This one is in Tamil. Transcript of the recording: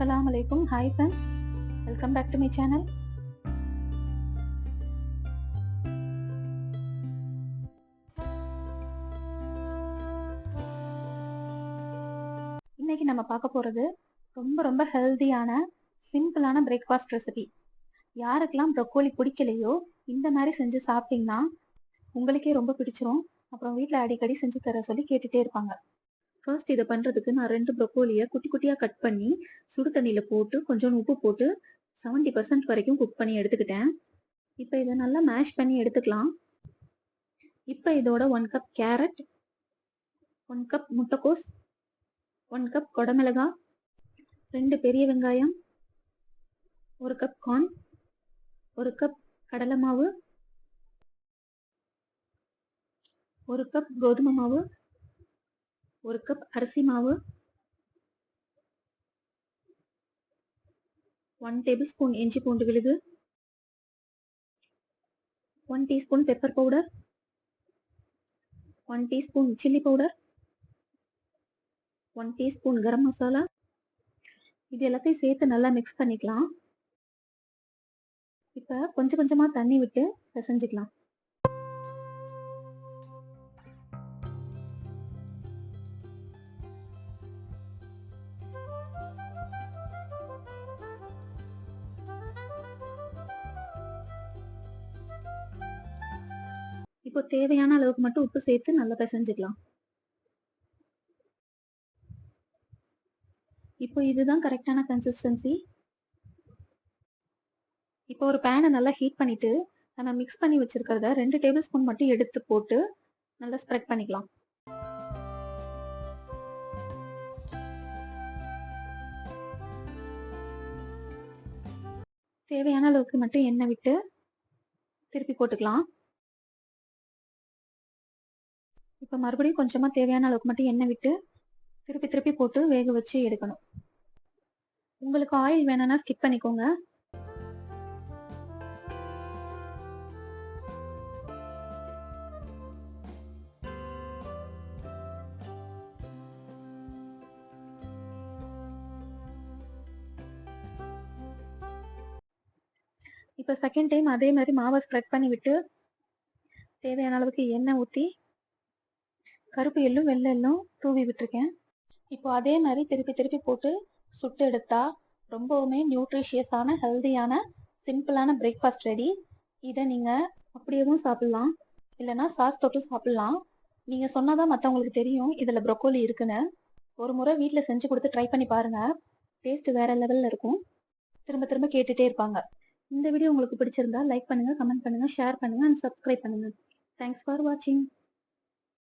அஸ்ஸலாமு வலைக்கும் hi friends welcome back to my channel இன்னைக்கு நம்ம பார்க்க போறது ரொம்ப ரொம்ப ஹெல்தியான சிம்பிளான பிரேக்ஃபாஸ்ட் ரெசிபி யாருக்கெல்லாம் ப்ரொக்கோலி பிடிக்கலையோ இந்த மாதிரி செஞ்சு சாப்பிட்டீங்கன்னா உங்களுக்கே ரொம்ப பிடிச்சிரும். அப்புறம் வீட்டில் அடிக்கடி செஞ்சு தர சொல்லி கேட்டுட்டே இருப்பாங்க. ஃபர்ஸ்ட் இதை பண்ணுறதுக்கு நான் ரெண்டு ப்ரொக்கோலியை குட்டி குட்டியாக கட் பண்ணி சுடு தண்ணியில் போட்டு கொஞ்சம் உப்பு போட்டு செவன்ட்டி பர்சன்ட் வரைக்கும் குக் பண்ணி எடுத்துக்கிட்டேன். இப்போ இதை நல்லா மேஷ் பண்ணி எடுத்துக்கலாம். இப்போ இதோட one cup carrot one cup முட்டைக்கோஸ் ஒன் கப் கொடமிளகா ரெண்டு பெரிய வெங்காயம் ஒரு கப் கார்ன் ஒரு கப் கடலை மாவு ஒரு கப் கோதுமை மாவு ஒரு கப் அரிசி மாவு ஒன் டேபிள் ஸ்பூன் இஞ்சி பூண்டு விழுது one teaspoon pepper powder one teaspoon chilli powder one teaspoon garam masala இது எல்லாத்தையும் சேர்த்து நல்லா மிக்ஸ் பண்ணிக்கலாம். இப்போ கொஞ்சம் கொஞ்சமாக தண்ணி விட்டு பிசைஞ்சிக்கலாம். இப்போ தேவையான அளவுக்கு மட்டும் உப்பு சேர்த்து நல்லா பிசைஞ்சுக்கலாம். இப்போ இதுதான் கரெக்டான கன்சிஸ்டன்சி இப்போ ஒரு பேனை நல்லா ஹீட் பண்ணிட்டு நம்ம மிக்ஸ் பண்ணி வச்சிருக்கிறத ரெண்டு டேபிள் ஸ்பூன் மட்டும் எடுத்து போட்டு நல்லா ஸ்ப்ரெட் பண்ணிக்கலாம். தேவையான அளவுக்கு மட்டும் எண்ணெய் விட்டு திருப்பி போட்டுக்கலாம். இப்போ மறுபடியும் கொஞ்சமாக தேவையான அளவுக்கு மட்டும் எண்ணெய் விட்டு திருப்பி திருப்பி போட்டு வேக வச்சு எடுக்கணும். உங்களுக்கு ஆயில் வேணும்னா ஸ்கிப் பண்ணிக்கோங்க. இப்போ செகண்ட் டைம் அதே மாதிரி மாவை ஸ்ப்ரெட் பண்ணி விட்டு தேவையான அளவுக்கு எண்ணெய் ஊற்றி கருப்பு எள்ளும் வெள்ளை எள்ளும் தூவி விட்டுருக்கேன். இப்போ அதே மாதிரி திருப்பி திருப்பி போட்டு சுட்டு எடுத்தா ரொம்பவுமே நியூட்ரிஷியஸான ஹெல்தியான சிம்பிளான பிரேக்ஃபாஸ்ட் ரெடி இதை நீங்கள் அப்படியேவும் சாப்பிட்லாம். இல்லைன்னா சாஸ் தொட்டு சாப்பிட்லாம். நீங்கள் சொன்னாதான் மற்றவங்களுக்கு தெரியும் இதில் ப்ரொக்கோலி இருக்குன்னு. ஒரு முறை வீட்டில் செஞ்சு கொடுத்து ட்ரை பண்ணி பாருங்கள் டேஸ்ட் வேற லெவலில் இருக்கும். திரும்ப திரும்ப கேட்டுகிட்டே இருப்பாங்க. இந்த வீடியோ உங்களுக்கு பிடிச்சிருந்தா லைக் பண்ணுங்கள் கமெண்ட் பண்ணுங்கள் ஷேர் பண்ணுங்கள் அண்ட் சப்ஸ்கிரைப் பண்ணுங்கள் தேங்க்ஸ் ஃபார் வாட்சிங்